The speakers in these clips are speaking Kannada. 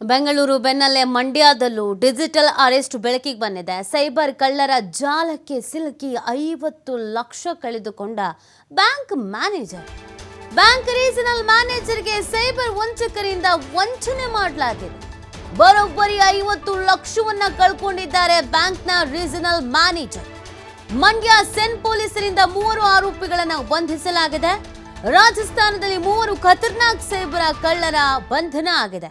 ಬೆಂಗಳೂರು ಬೆನ್ನಲ್ಲೇ ಮಂಡ್ಯದಲ್ಲೂ ಡಿಜಿಟಲ್ ಅರೆಸ್ಟ್ ಬೆಳಕಿಗೆ ಬಂದಿದೆ. ಸೈಬರ್ ಕಳ್ಳರ ಜಾಲಕ್ಕೆ ಸಿಲುಕಿ ಐವತ್ತು ಲಕ್ಷ ಕಳೆದುಕೊಂಡ ಬ್ಯಾಂಕ್ ಮ್ಯಾನೇಜರ್. ಬ್ಯಾಂಕ್ ರೀಜನಲ್ ಮ್ಯಾನೇಜರ್ಗೆ ಸೈಬರ್ ವಂಚಕರಿಂದ ವಂಚನೆ ಮಾಡಲಾಗಿದೆ. ಬರೋಬ್ಬರಿ ಐವತ್ತು ಲಕ್ಷವನ್ನ ಕಳ್ಕೊಂಡಿದ್ದಾರೆ ಬ್ಯಾಂಕ್ನ ರೀಜನಲ್ ಮ್ಯಾನೇಜರ್. ಮಂಡ್ಯ ಸೆನ್ ಪೊಲೀಸರಿಂದ ಮೂವರು ಆರೋಪಿಗಳನ್ನು ಬಂಧಿಸಲಾಗಿದೆ. ರಾಜಸ್ಥಾನದಲ್ಲಿ ಮೂವರು ಖತರ್ನಾಕ್ ಸೈಬರ ಕಳ್ಳರ ಬಂಧನ ಆಗಿದೆ.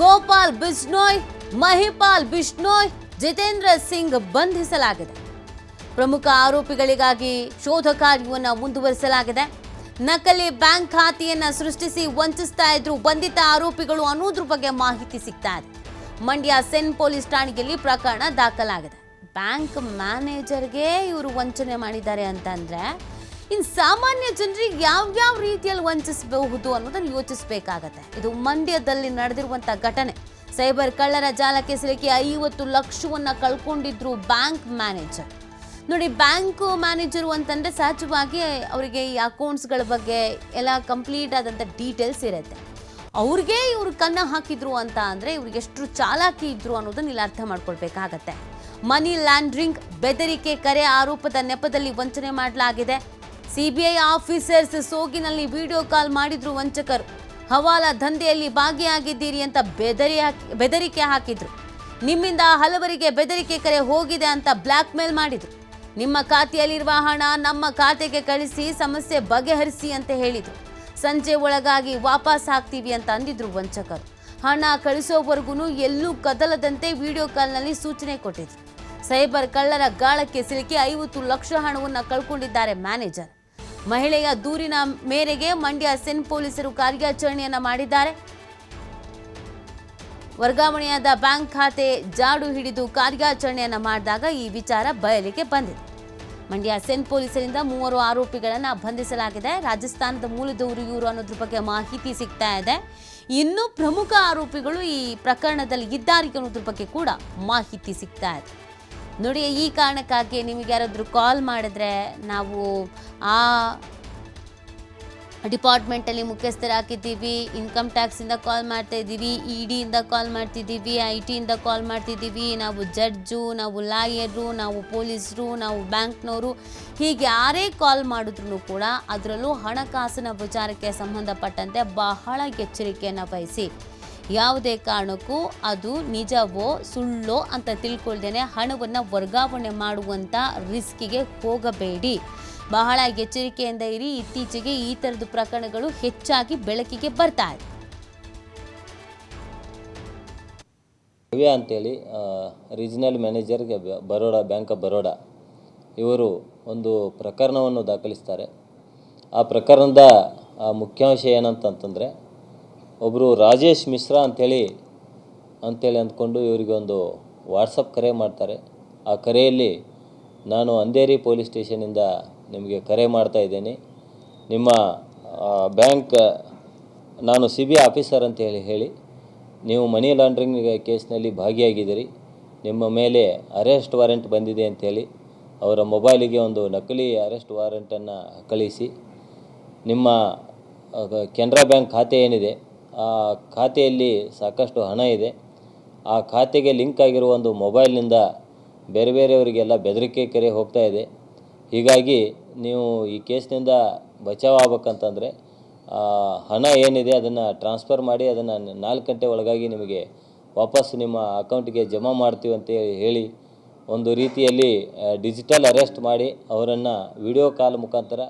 ಗೋಪಾಲ್ ಬಿಷ್ಣೋಯ್, ಮಹಿಪಾಲ್ ಬಿಷ್ಣೋಯ್, ಜಿತೇಂದ್ರ ಸಿಂಗ್ ಬಂಧಿಸಲಾಗಿದೆ. ಪ್ರಮುಖ ಆರೋಪಿಗಳಿಗಾಗಿ ಶೋಧ ಕಾರ್ಯವನ್ನು ಮುಂದುವರಿಸಲಾಗಿದೆ. ನಕಲಿ ಬ್ಯಾಂಕ್ ಖಾತೆಯನ್ನು ಸೃಷ್ಟಿಸಿ ವಂಚಿಸ್ತಾ ಇದ್ರು ಬಂಧಿತ ಆರೋಪಿಗಳು ಅನ್ನೋದ್ರ ಬಗ್ಗೆ ಮಾಹಿತಿ ಸಿಗ್ತಾ ಇದೆ. ಮಂಡ್ಯ ಸೆನ್ ಪೊಲೀಸ್ ಠಾಣೆಯಲ್ಲಿ ಪ್ರಕರಣ ದಾಖಲಾಗಿದೆ. ಬ್ಯಾಂಕ್ ಮ್ಯಾನೇಜರ್ಗೆ ಇವರು ವಂಚನೆ ಮಾಡಿದ್ದಾರೆ ಅಂತಂದ್ರೆ ಇನ್ನು ಸಾಮಾನ್ಯ ಜನರಿಗೆ ಯಾವ್ಯಾವ ರೀತಿಯಲ್ಲಿ ವಂಚಿಸಬಹುದು ಅನ್ನೋದನ್ನು ಯೋಚಿಸಬೇಕಾಗತ್ತೆ. ಇದು ಮಂಡ್ಯದಲ್ಲಿ ನಡೆದಿರುವಂಥ ಘಟನೆ. ಸೈಬರ್ ಕಳ್ಳರ ಜಾಲಕ್ಕೆ ಸಿಲುಕಿ ಐವತ್ತು ಲಕ್ಷವನ್ನ ಕಳ್ಕೊಂಡಿದ್ರು ಬ್ಯಾಂಕ್ ಮ್ಯಾನೇಜರ್. ನೋಡಿ, ಬ್ಯಾಂಕು ಮ್ಯಾನೇಜರು ಅಂತಂದರೆ ಸಹಜವಾಗಿ ಅವರಿಗೆ ಈ ಅಕೌಂಟ್ಸ್ಗಳ ಬಗ್ಗೆ ಎಲ್ಲ ಕಂಪ್ಲೀಟ್ ಆದಂಥ ಡೀಟೇಲ್ಸ್ ಇರುತ್ತೆ. ಅವ್ರಿಗೆ ಇವರು ಕನ್ನ ಹಾಕಿದ್ರು ಅಂತ ಅಂದರೆ ಇವ್ರಿಗೆ ಎಷ್ಟು ಚಾಲಾಕಿ ಇದ್ರು ಅನ್ನೋದನ್ನ ಇಲ್ಲಿ ಅರ್ಥ ಮಾಡ್ಕೊಳ್ಬೇಕಾಗತ್ತೆ. ಮನಿ ಲ್ಯಾಂಡ್ರಿಂಗ್, ಬೆದರಿಕೆ, ಕರೆ ಆರೋಪದ ನೆಪದಲ್ಲಿ ವಂಚನೆ ಮಾಡಲಾಗಿದೆ. ಸಿಬಿಐ ಆಫೀಸರ್ಸ್ ಸೋಗಿನಲ್ಲಿ ವಿಡಿಯೋ ಕಾಲ್ ಮಾಡಿದ್ರು ವಂಚಕರು. ಹವಾಲಾ ದಂಧೆಯಲ್ಲಿ ಭಾಗಿಯಾಗಿದ್ದೀರಿ ಅಂತ ಬೆದರಿ ಹಾಕಿ, ಬೆದರಿಕೆ ಹಾಕಿದ್ರು. ನಿಮ್ಮಿಂದ ಹಲವರಿಗೆ ಬೆದರಿಕೆ ಕರೆ ಹೋಗಿದೆ ಅಂತ ಬ್ಲ್ಯಾಕ್ ಮೇಲ್ ಮಾಡಿದ್ರು. ನಿಮ್ಮ ಖಾತೆಯಲ್ಲಿರುವ ಹಣ ನಮ್ಮ ಖಾತೆಗೆ ಕಳಿಸಿ, ಸಮಸ್ಯೆ ಬಗೆಹರಿಸಿ ಅಂತ ಹೇಳಿದ್ರು. ಸಂಜೆ ಒಳಗಾಗಿ ವಾಪಸ್ ಹಾಕ್ತೀವಿ ಅಂತ ಅಂದಿದ್ರು ವಂಚಕರು. ಹಣ ಕಳಿಸೋವರೆಗೂ ಎಲ್ಲೂ ಕದಲದಂತೆ ವಿಡಿಯೋ ಕಾಲ್ನಲ್ಲಿ ಸೂಚನೆ ಕೊಟ್ಟಿದ್ರು. ಸೈಬರ್ ಕಳ್ಳರ ಗಾಳಕ್ಕೆ ಸಿಲುಕಿ ಐವತ್ತು ಲಕ್ಷ ಹಣವನ್ನು ಕಳ್ಕೊಂಡಿದ್ದಾರೆ ಮ್ಯಾನೇಜರ್. ಮಹಿಳೆಯ ದೂರಿನ ಮೇರೆಗೆ ಮಂಡ್ಯ ಸೆನ್ ಪೊಲೀಸರು ಕಾರ್ಯಾಚರಣೆಯನ್ನ ಮಾಡಿದ್ದಾರೆ. ವರ್ಗಾವಣೆಯಾದ ಬ್ಯಾಂಕ್ ಖಾತೆ ಜಾಡು ಹಿಡಿದು ಕಾರ್ಯಾಚರಣೆಯನ್ನ ಮಾಡಿದಾಗ ಈ ವಿಚಾರ ಬಯಲಿಗೆ ಬಂದಿದೆ. ಮಂಡ್ಯ ಸೆನ್ ಪೊಲೀಸರಿಂದ ಮೂವರು ಆರೋಪಿಗಳನ್ನು ಬಂಧಿಸಲಾಗಿದೆ. ರಾಜಸ್ಥಾನದ ಮೂಲದವರು ಇವರು ಅನ್ನೋದ್ರ ಬಗ್ಗೆ ಮಾಹಿತಿ ಸಿಗ್ತಾ ಇದೆ. ಇನ್ನೂ ಪ್ರಮುಖ ಆರೋಪಿಗಳು ಈ ಪ್ರಕರಣದಲ್ಲಿ ಇದ್ದಾರೆ ಅನ್ನೋದ್ರ ಬಗ್ಗೆ ಕೂಡ ಮಾಹಿತಿ ಸಿಗ್ತಾ ಇದೆ. ನೋಡಿ, ಈ ಕಾರಣಕ್ಕಾಗಿ ನಿಮಗೆ ಯಾರಾದರೂ ಕಾಲ್ ಮಾಡಿದ್ರೆ ನಾವು ಆ ಡಿಪಾರ್ಟ್ಮೆಂಟಲ್ಲಿ ಮುಖ್ಯಸ್ಥರಾಗಿದ್ದೀವಿ ಇನ್ಕಮ್ ಟ್ಯಾಕ್ಸಿಂದ ಕಾಲ್ ಮಾಡ್ತಾ ಇದ್ದೀವಿ ಇ ಡಿಯಿಂದ ಕಾಲ್ ಮಾಡ್ತಿದ್ದೀವಿ ಐ ಟಿಯಿಂದ ಕಾಲ್ ಮಾಡ್ತಿದ್ದೀವಿ, ನಾವು ಜಡ್ಜು ನಾವು ಲಾಯರು ನಾವು ಪೊಲೀಸರು, ನಾವು ಬ್ಯಾಂಕ್ನವರು, ಹೀಗೆ ಯಾರೇ ಕಾಲ್ ಮಾಡಿದ್ರು ಕೂಡ ಅದರಲ್ಲೂ ಹಣಕಾಸಿನ ವಿಚಾರಕ್ಕೆ ಸಂಬಂಧಪಟ್ಟಂತೆ ಬಹಳ ಎಚ್ಚರಿಕೆಯನ್ನು ವಹಿಸಿ. ಯಾವುದೇ ಕಾರಣಕ್ಕೂ ಅದು ನಿಜವೋ ಸುಳ್ಳೋ ಅಂತ ತಿಳ್ಕೊಳ್ದೇನೆ ಹಣವನ್ನು ವರ್ಗಾವಣೆ ಮಾಡುವಂಥ ರಿಸ್ಕಿಗೆ ಹೋಗಬೇಡಿ. ಬಹಳ ಎಚ್ಚರಿಕೆಯಿಂದ ಇರಿ. ಇತ್ತೀಚೆಗೆ ಈ ಥರದ ಪ್ರಕರಣಗಳು ಹೆಚ್ಚಾಗಿ ಬೆಳಕಿಗೆ ಬರ್ತಾ ಇದೆ. ಭವ್ಯ ಅಂತೇಳಿ ರೀಜನಲ್ ಮ್ಯಾನೇಜರ್ಗೆ ಬರೋಡ ಬ್ಯಾಂಕ್ ಆಫ್ ಬರೋಡಾ ಇವರು ಒಂದು ಪ್ರಕರಣವನ್ನು ದಾಖಲಿಸ್ತಾರೆ. ಆ ಪ್ರಕರಣದ ಮುಖ್ಯಾಂಶ ಏನಂತಂತಂದರೆ ಒಬ್ಬರು ರಾಜೇಶ್ ಮಿಶ್ರಾ ಅಂಥೇಳಿ ಅಂಥೇಳಿ ಅಂದ್ಕೊಂಡು ಇವರಿಗೆ ಒಂದು ವಾಟ್ಸಪ್ ಕರೆ ಮಾಡ್ತಾರೆ. ಆ ಕರೆಯಲ್ಲಿ ನಾನು ಅಂಧೇರಿ ಪೊಲೀಸ್ ಸ್ಟೇಷನಿಂದ ನಿಮಗೆ ಕರೆ ಮಾಡ್ತಾ ಇದ್ದೇನೆ. ನಿಮ್ಮ ಬ್ಯಾಂಕ್, ನಾನು ಸಿ ಬಿ ಆಫೀಸರ್ ಅಂತ ಹೇಳಿ ಹೇಳಿ, ನೀವು ಮನಿ ಲಾಂಡ್ರಿಂಗ್ ಕೇಸ್ನಲ್ಲಿ ಭಾಗಿಯಾಗಿದ್ದೀರಿ. ನಿಮ್ಮ ಮೇಲೆ ಅರೆಸ್ಟ್ ವಾರೆಂಟ್ ಬಂದಿದೆ ಅಂಥೇಳಿ ಅವರ ಮೊಬೈಲಿಗೆ ಒಂದು ನಕಲಿ ಅರೆಸ್ಟ್ ವಾರೆಂಟನ್ನು ಕಳಿಸಿ. ನಿಮ್ಮ ಕೆನರಾ ಬ್ಯಾಂಕ್ ಖಾತೆ ಏನಿದೆ ಖಾತೆಯಲ್ಲಿ ಸಾಕಷ್ಟು ಹಣ ಇದೆ. ಆ ಖಾತೆಗೆ ಲಿಂಕ್ ಆಗಿರುವ ಒಂದು ಮೊಬೈಲ್ನಿಂದ ಬೇರೆ ಬೇರೆಯವರಿಗೆಲ್ಲ ಬೆದರಿಕೆ ಕರೆ ಹೋಗ್ತಾ ಇದೆ. ಹೀಗಾಗಿ ನೀವು ಈ ಕೇಸ್ನಿಂದ ಬಚಾವ್ ಆಗ್ಬೇಕಂತಂದರೆ ಹಣ ಏನಿದೆ ಅದನ್ನು ಟ್ರಾನ್ಸ್ಫರ್ ಮಾಡಿ ಅದನ್ನು ನಾಲ್ಕು ಗಂಟೆ ಒಳಗಾಗಿ ನಿಮಗೆ ವಾಪಸ್ ನಿಮ್ಮ ಅಕೌಂಟ್ಗೆ ಜಮಾ ಮಾಡ್ತೀವಿ ಅಂತ ಹೇಳಿ ಒಂದು ರೀತಿಯಲ್ಲಿ ಡಿಜಿಟಲ್ ಅರೆಸ್ಟ್ ಮಾಡಿ ಅವರನ್ನು ವಿಡಿಯೋ ಕಾಲ್ ಮುಖಾಂತರ